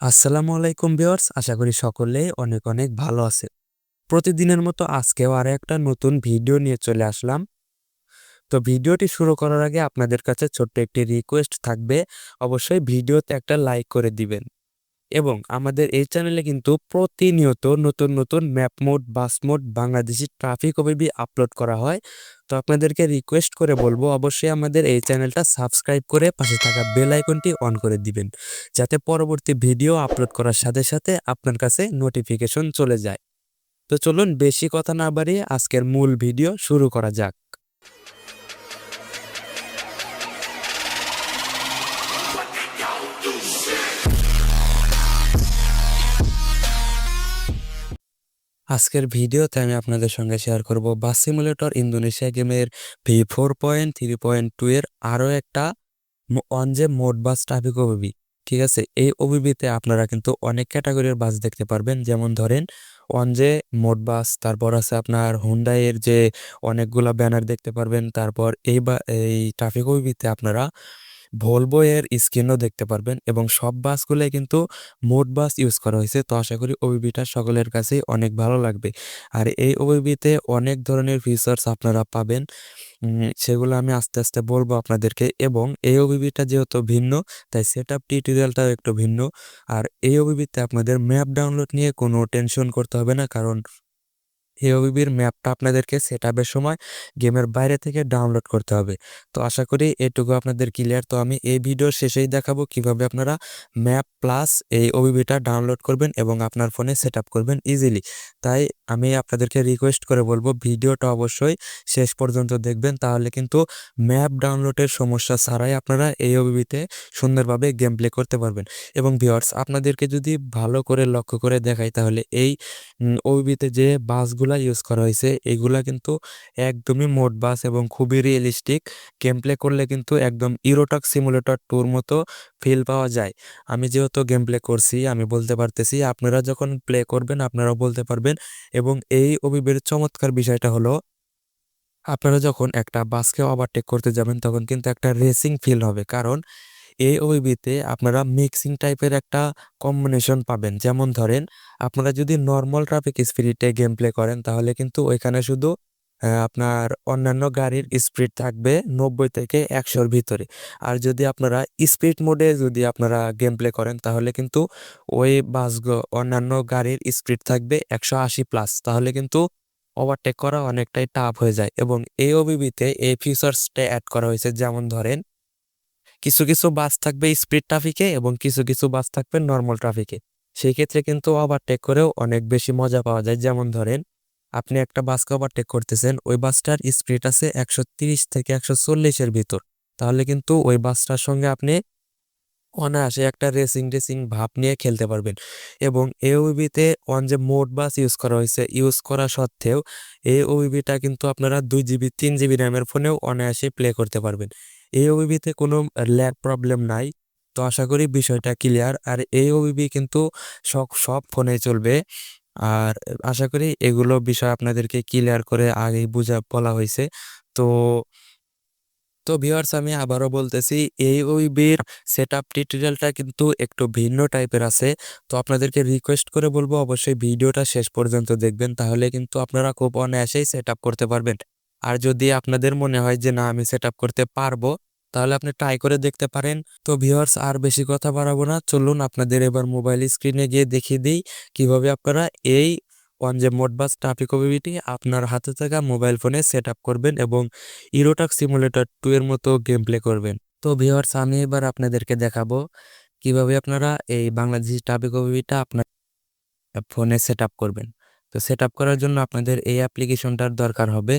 আসসালামু আলাইকুম ভিওর্স আশা করি সকলে অনেক অনেক ভালো আছে। প্রতিদিনের মতো আজকেও আর একটা নতুন ভিডিও নিয়ে চলে আসলাম। তো ভিডিওটি শুরু করার আগে আপনাদের কাছে ছোট্ট একটি রিকোয়েস্ট থাকবে। অবশ্যই ভিডিওতে একটা লাইক করে দিবেন। এবং আমাদের এই চ্যানেলে কিন্তু প্রতিনিয়ত নতুন নতুন map mod bus mod Bangladeshi traffic OBB upload করা হয়। তো আপনাদেরকে রিকোয়েস্ট করে বলব, অবশ্যই আমাদের এই চ্যানেলটা সাবস্ক্রাইব করে পাশে থাকা বেল আইকনটি অন করে দিবেন, যাতে পরবর্তী ভিডিও আপলোড করার সাথে সাথে আপনার কাছে নোটিফিকেশন চলে যায়। তো চলুন বেশি কথা না বাড়িয়ে আজকের মূল ভিডিও শুরু করা যাক। আজকের ভিডিওতে আমি আপনাদের সঙ্গে শেয়ার করব বাস সিমুলেটর ইন্দোনেশিয়া গেমের V four point three point two এর আরও একটা অনজে মোড বাস ট্রাফিক ওবিবি ঠিক আছে? এই ওবিবিতে আপনারা কিন্তু অনেক ক্যাটাগরির বাস দেখতে পারবেন। যেমন ধরেন অনজে মোড বাস তারপর আছে আপনার হুন্ডাইয়ের যে অনেকগুলা ব্যানার দেখতে পারবেন। তারপর এই বা, এই ট্রাফিক ওবিবিতে আপনারা ভলভো এর স্ক্রিনও দেখতে পারবেন এবং সব বাসগুলোই কিন্তু মোট বাস ইউজ করা হয়েছে। তো আশা করি ওবিবিটা সকলের কাছেই অনেক ভালো লাগবে। আর এই ওবিবিতে অনেক ধরনের ফিচার্স আপনারা পাবেন। সেগুলো আমি আস্তে আস্তে বলব আপনাদেরকে এবং এই ওবিবিটা যেহেতু ভিন্ন, তাই সেট আপ টিউটোরিয়ালটাও একটু ভিন্ন। আর এই ওবিবিতে আপনাদের ম্যাপ ডাউনলোড নিয়ে কোনো টেনশন করতে হবে না কারণ এওবিবির ম্যাপটা আপনাদেরকে সেট আপের সময় গেমের বাইরে থেকে ডাউনলোড করতে হবে। তো আশা করি এটুকু আপনাদের ক্লিয়ার তো আমি এই ভিডিওর শেষেই দেখাবো কীভাবে আপনারা ম্যাপ প্লাস এই ওবিবিটা ডাউনলোড করবেন এবং আপনার ফোনে সেট করবেন ইজিলি তাই আমি আপনাদেরকে রিকোয়েস্ট করে বলব, ভিডিওটা অবশ্যই শেষ পর্যন্ত দেখবেন। তাহলে কিন্তু ম্যাপ ডাউনলোডের সমস্যা ছাড়াই আপনারা এই ওবিবিতে সুন্দরভাবে গেম প্লে করতে পারবেন। এবং ভিওয়ার্স আপনাদেরকে যদি ভালো করে লক্ষ্য করে দেখাই, তাহলে এই ওবিবিতে যে বাসগুলো যেগুলা ইউজ করা হয়েছে এগুলা কিন্তু একদমই মোট বাস এবং খুবই রিয়েলিস্টিক গেম প্লে করলে কিন্তু একদম ইরোটক সিমুলেটর টুর মতো ফিল পাওয়া যায়। আমি যেহেতু গেম প্লে করছি, আমি বলতে পারতেছি, আপনারা যখন প্লে করবেন, আপনারাও বলতে পারবেন। এবং এই অভিবের চমৎকার বিষয়টা হলো, আপনারা যখন একটা বাসকে ওভারটেক করতে যাবেন, তখন কিন্তু একটা রেসিং ফিল হবে। কারণ এই ওবিবিতে আপনারা মিক্সিং টাইপের একটা কম্বিনেশন পাবেন। যেমন ধরেন, আপনারা যদি নর্মাল ট্রাফিক স্পিডে গেম প্লে করেন, তাহলে কিন্তু ওইখানে শুধু আপনার অন্যান্য গাড়ির স্পিড থাকবে নব্বই থেকে একশোর ভিতরে। আর যদি আপনারা স্পিড মোডে যদি আপনারা গেম প্লে করেন, তাহলে কিন্তু ওই বাস অন্যান্য গাড়ির স্পিড থাকবে একশো আশি প্লাস তাহলে কিন্তু ওভারটেক করা অনেকটাই টাফ হয়ে যায়। এবং এই ওবিবিতে এই ফিচার্সটা অ্যাড করা হয়েছে। যেমন ধরেন কিছু কিছু বাস থাকবে স্পিড ট্রাফিকে এবং কিছু কিছু বাস থাকবে নর্মাল ট্রাফিকে সেই ক্ষেত্রে কিন্তু ওভারটেক করেও অনেক বেশি মজা পাওয়া যায়। যেমন ধরেন, আপনি একটা বাসকে ওভারটেক করতেছেন, ওই বাসটার স্পিড আছে একশো তিরিশ থেকে একশো চল্লিশের ভিতর। তাহলে কিন্তু ওই বাসটার সঙ্গে আপনি অনায়াসে একটা রেসিং রেসিং ভাব নিয়ে খেলতে পারবেন। এবং এ ওবিবিতে ওয়ান যে মোড বাস ইউজ করা হয়েছে ইউজ করা সত্ত্বেও এই ওবিবিটা কিন্তু আপনারা দুই জিবি তিন জিবি র্যামের ফোনেও অনায়াসে প্লে করতে পারবেন। এই ওবিবিতে কোনো ল্যাগ প্রবলেম নাই। তো আশা করি বিষয়টা ক্লিয়ার আর এই ওবিবি কিন্তু সব সব ফোনে চলবে। আর আশা করি এগুলো বিষয় আপনাদেরকে ক্লিয়ার করে আগেই বুঝা, বলা হয়েছে। তো তো ভিউয়ার্স আমি আবারও বলতেছি, এই ওইবির সেট আপ টিউটোরিয়ালটা কিন্তু একটু ভিন্ন টাইপের আছে। তো আপনাদেরকে রিকোয়েস্ট করে বলব, অবশ্যই ভিডিওটা শেষ পর্যন্ত দেখবেন। তাহলে কিন্তু আপনারা খুব অনায়াসেই সেট আপ করতে পারবেন। আর যদি আপনাদের মনে হয় যে, না, আমি সেট করতে পারব, তাহলে আপনি ট্রাই করে দেখতে পারেন। তো ভিউয়ার্স আর বেশি কথা বাড়াবো না। চলুন আপনাদের এবার মোবাইল স্ক্রিনে গিয়ে দেখিয়ে দিই কীভাবে আপনারা এই ওয়ান যে মোডবাস ট্রাফিক ওবিবিটি আপনার হাতে থাকা মোবাইল ফোনে সেট করবেন এবং ইরোটাক সিমুলেটর টু এর মতো গেম প্লে করবেন। তো ভিউয়ার্স আমি এবার আপনাদেরকে দেখাবো কীভাবে আপনারা এই বাংলাদেশি ট্রাফিক ওবিবিটা আপনার ফোনে সেট করবেন। তো সেট আপ করার জন্য আপনাদের এই অ্যাপ্লিকেশনটার দরকার হবে।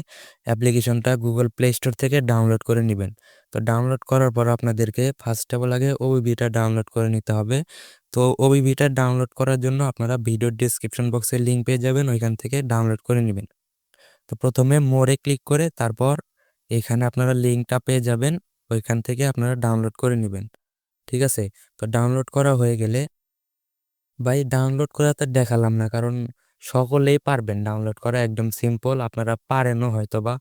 অ্যাপ্লিকেশনটা গুগল প্লে স্টোর থেকে ডাউনলোড করে নেবেন। তো ডাউনলোড করার পর আপনাদেরকে ফার্স্ট অফ অল আগে ওবিবিটা ডাউনলোড করে নিতে হবে। তো ওবিবিটা ডাউনলোড করার জন্য আপনারা ভিডিওর ডিসক্রিপশন বক্সে লিঙ্ক পেয়ে যাবেন, ওইখান থেকে ডাউনলোড করে নেবেন। তো প্রথমে মোড়ে ক্লিক করে তারপর এখানে আপনারা লিঙ্কটা পেয়ে যাবেন, ওইখান থেকে আপনারা ডাউনলোড করে নেবেন। ঠিক আছে? তো ডাউনলোড করা হয়ে গেলে, ভাই ডাউনলোড করা তো দেখালাম না, কারণ সকলেই পারবেন ডাউনলোড করা, একদম সিম্পল আপনারা পারেনও হয়তো বা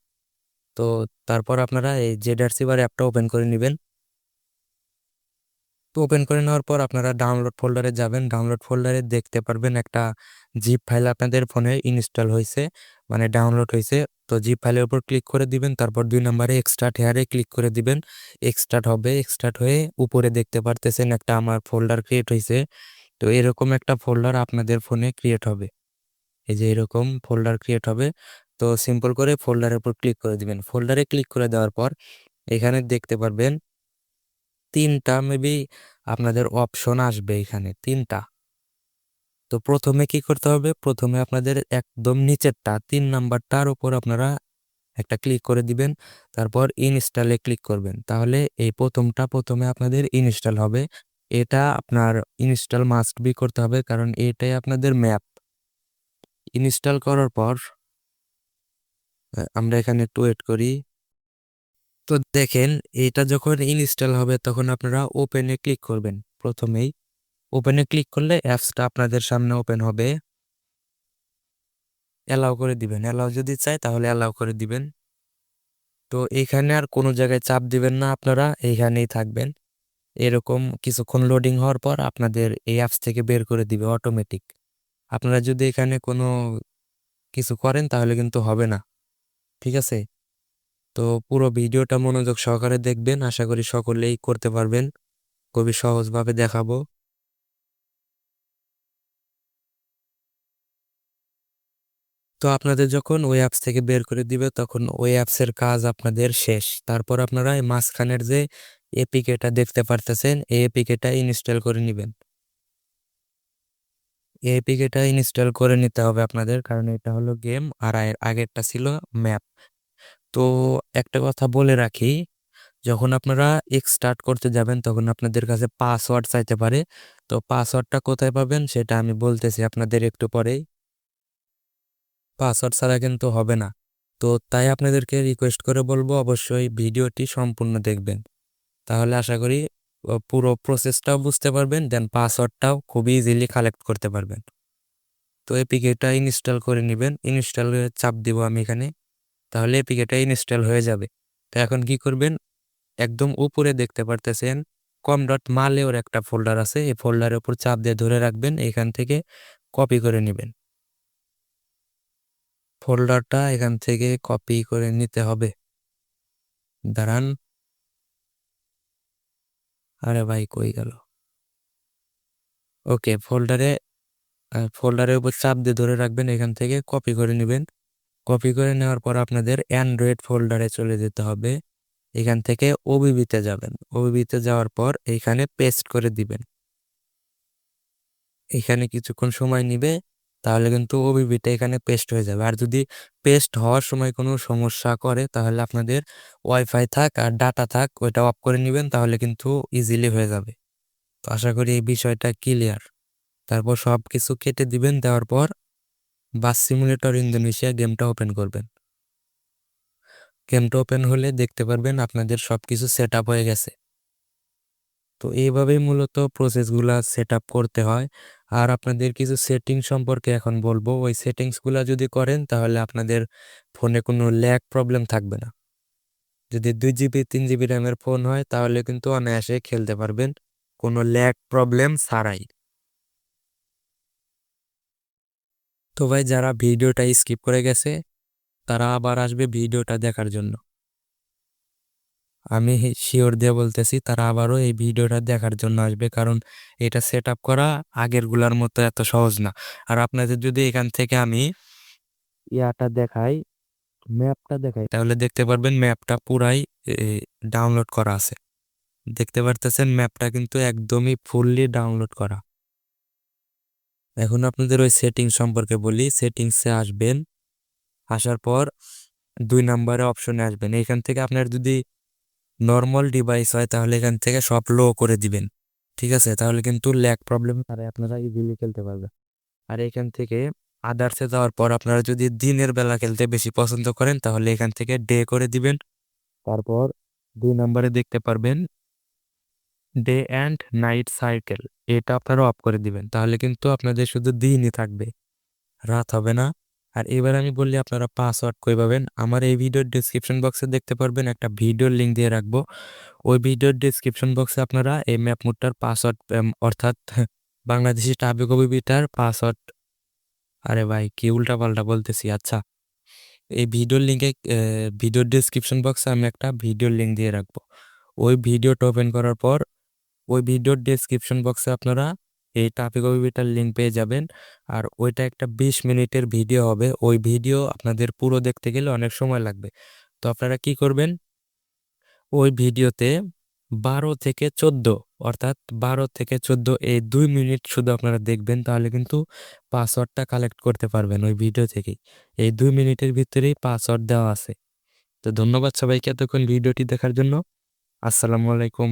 তো তারপর আপনারা এই জেডারসি বার অ্যাপটা ওপেন করে নেবেন। তো ওপেন করে নেওয়ার পর আপনারা ডাউনলোড ফোল্ডারে যাবেন। ডাউনলোড ফোল্ডারে দেখতে পারবেন একটা জিপ ফাইল আপনাদের ফোনে ইনস্টল হয়েছে মানে ডাউনলোড হয়েছে। তো জিপ ফাইলের উপর ক্লিক করে দিবেন, তারপর দুই নম্বরে এক্সট্রাট হেয়ারে ক্লিক করে দিবেন। এক্সট্রাট হবে এক্সট্রাট হয়ে উপরে দেখতে পারতেছেন একটা আমার ফোল্ডার ক্রিয়েট হয়েছে। তো এরকম একটা ফোল্ডার আপনাদের ফোনে ক্রিয়েট হবে। এই যে এরকম ফোল্ডার ক্রিয়েট হবে, তো সিম্পল করে ফোল্ডারের উপর ক্লিক করে দিবেন। ফোল্ডারে ক্লিক করে দেওয়ার পর, এখানে দেখতে পারবেন তিনটা মেবি আপনাদের অপশন আসবে এখানে, তিনটা। তো প্রথমে কি করতে হবে? প্রথমে আপনাদের একদম নিচেরটা, তিন নাম্বারটার উপর আপনারা একটা ক্লিক করে দিবেন, তারপর ইনস্টলে ক্লিক করবেন। তাহলে এই প্রথমটা প্রথমে আপনাদের ইনস্টল হবে। এটা আপনার ইনস্টল মাস্ট বি করতে হবে, কারণ এটাই আপনাদের ম্যাপ ইনস্টল করার পর আমরা এখানে একটু ওয়েট করি। তো দেখেন এটা যখন ইনস্টল হবে, তখন আপনারা ওপেনে ক্লিক করবেন প্রথমেই। ওপেনে ক্লিক করলে অ্যাপসটা আপনাদের সামনে ওপেন হবে। অ্যালাউ করে দিবেন। অ্যালাউ যদি চাই তাহলে অ্যালাউ করে দিবেন। তো এইখানে আর কোনো জায়গায় চাপ দিবেন না আপনারা, এইখানেই থাকবেন। এরকম কিছুক্ষণ লোডিং হওয়ার পর আপনাদের এই অ্যাপস থেকে বের করে দিবে অটোমেটিক আপনারা যদি এখানে কোনো কিছু করেন, তাহলে কিন্তু হবে না। ঠিক আছে? তো পুরো ভিডিওটা মনোযোগ সহকারে দেখবেন। আশা করি সকলেই করতে পারবেন। খুবই সহজভাবে দেখাবো। তো আপনাদের যখন ওই অ্যাপস থেকে বের করে দিবে, তখন ওই অ্যাপসের কাজ আপনাদের শেষ। তারপর আপনারা এই মাঝখানের যে এপিকেটা দেখতে পারতেছেন, এই এপিকেটা ইনস্টল করে নেবেন। এপিকেটা ইনস্টল করে নিতে হবে আপনাদের। কারণ এটা হলো গেম আর এর আগেরটা ছিল ম্যাপ তো একটা কথা বলে রাখি, যখন আপনারা এক্সটার্ট করতে যাবেন, তখন আপনাদের কাছে পাসওয়ার্ড চাইতে পারে। তো পাসওয়ার্ডটা কোথায় পাবেন সেটা আমি বলতেছি আপনাদের একটু পরেই। পাসওয়ার্ড ছাড়া কিন্তু হবে না। তো তাই আপনাদেরকে রিকোয়েস্ট করে বলব, অবশ্যই ভিডিওটি সম্পূর্ণ দেখবেন। তাহলে আশা করি পুরো প্রসেসটাও বুঝতে পারবেন দেন পাসওয়ার্ডটাও খুব ইজিলি কালেক্ট করতে পারবেন। তো এপিকেটা ইনস্টল করে নেবেন ইনস্টল চাপ দিব আমি এখানে, তাহলে এপিকেটা ইনস্টল হয়ে যাবে। তো এখন কি করবেন, একদম উপরে দেখতে পারতেছেন কম ডট মালেওর একটা ফোল্ডার আছে, এই ফোল্ডারের উপর চাপ দিয়ে ধরে রাখবেন, এখান থেকে কপি করে নেবেন। ফোল্ডারটা এখান থেকে কপি করে নিতে হবে। দাঁড়ান। আরে ভাই, কই গেল? ওকে ফোল্ডারে ফোল্ডারের উপর চাপ দিয়ে ধরে রাখবেন, এখান থেকে কপি করে নেবেন। কপি করে নেওয়ার পর আপনাদের অ্যান্ড্রয়েড ফোল্ডারে চলে যেতে হবে। এখান থেকে ওবিবিতে যাবেন। ওবিবিতে যাওয়ার পর এইখানে পেস্ট করে দিবেন। এখানে কিছুক্ষণ সময় নিবে। তাহলে কিন্তু ওবিবিটা এখানে পেস্ট হয়ে যাবে। আর যদি পেস্ট হওয়ার সময় কোনো সমস্যা করে, তাহলে আপনাদের ওয়াইফাই থাক আর ডাটা থাক, ওইটা অফ করে নেবেন, তাহলে কিন্তু ইজিলি হয়ে যাবে। তো আশা করি এই বিষয়টা ক্লিয়ার তারপর সব কিছু কেটে দিবেন, দেওয়ার পর বাস সিমুলেটর ইন্দোনেশিয়া গেমটা ওপেন করবেন। গেমটা ওপেন হলে দেখতে পারবেন আপনাদের সব কিছু সেট হয়ে গেছে। তো এইভাবেই মূলত প্রসেসগুলা সেট করতে হয়। আর আপনাদের কিছু সেটিং সম্পর্কে এখন বলব, ওই সেটিংসগুলো যদি করেন, তাহলে আপনাদের ফোনে কোনো ল্যাগ প্রবলেম থাকবে না। যদি দুই জিবি তিন জিবি র্যামের ফোন হয়, তাহলে কিন্তু অনায়াসে খেলতে পারবেন, কোনো ল্যাগ প্রবলেম ছাড়াই। তো ভাই, যারা ভিডিওটা স্কিপ করে গেছে, তারা আবার আসবে ভিডিওটা দেখার জন্য। আমি শিওর দিয়ে বলতেছি, তারা আবারও এই ভিডিওটা দেখার জন্য আসবে। কারণ এটা সেট আপ করা আগেরগুলার মতো এত সহজ না। আর আপনাদের যদি এখান থেকে আমি ইয়াটা দেখাই, ম্যাপটা দেখাই, তাহলে দেখতে পারবেন ম্যাপটা পুরাই ডাউনলোড করা আছে। দেখতে পারতেছেন ম্যাপটা কিন্তু একদমই ফুললি ডাউনলোড করা। এখন আপনাদের ওই সেটিং সম্পর্কে বলি। সেটিংসে আসবেন, আসার পর দুই নাম্বারে অপশনে আসবেন। এখান থেকে আপনার যদি নর্মাল ডিভাইস হয়, তাহলে এখান থেকে সব লো করে দিবেন। ঠিক আছে? তাহলে কিন্তু ল্যাক প্রবলেম আরে আপনারা ইজিলি খেলতে পারবেন। আর এখান থেকে আদার্সে যাওয়ার পর আপনারা যদি দিনের বেলা খেলতে বেশি পছন্দ করেন, তাহলে এখান থেকে ডে করে দিবেন। তারপর দুই নম্বরে দেখতে পারবেন ডে অ্যান্ড নাইট সাইকেল এটা আপনারা অফ করে দিবেন। তাহলে কিন্তু আপনাদের শুধু দিনই থাকবে। রাত হবে না। আর এবার আমি বললি আপনারা পাসওয়ার্ড কই পাবেন, আমার এই ভিডিওর ডিসক্রিপশন বক্সে দেখতে পারবেন একটা ভিডিওর লিঙ্ক দিয়ে রাখব। ওই ভিডিওর ডিসক্রিপশন বক্সে আপনারা এই ম্যাপ মোডটার পাসওয়ার্ড অর্থাৎ বাংলাদেশি টাবিকবিটার পাসওয়ার্ড আরে ভাই কি উল্টা পাল্টা বলতেছি আচ্ছা। এই ভিডিওর লিঙ্কে ভিডিওর ডিসক্রিপশন বক্সে আমি একটা ভিডিওর লিঙ্ক দিয়ে রাখব। ওই ভিডিওটা ওপেন করার পর, ওই ভিডিওর ডিসক্রিপশন বক্সে আপনারা এই টাপিকবিটার লিঙ্ক পেয়ে যাবেন। আর ওইটা একটা বিশ মিনিটের ভিডিও হবে। ওই ভিডিও আপনাদের পুরো দেখতে গেলে অনেক সময় লাগবে। তো আপনারা কি করবেন? ওই ভিডিওতে বারো থেকে চোদ্দ, অর্থাৎ বারো থেকে চোদ্দ এই দুই মিনিট শুধু আপনারা দেখবেন, তাহলে কিন্তু পাসওয়ার্ডটা কালেক্ট করতে পারবেন ওই ভিডিও থেকেই। এই দুই মিনিটের ভিতরেই পাসওয়ার্ড দেওয়া আছে। তো ধন্যবাদ সবাইকে এতক্ষণ ভিডিওটি দেখার জন্য। আসসালামু আলাইকুম।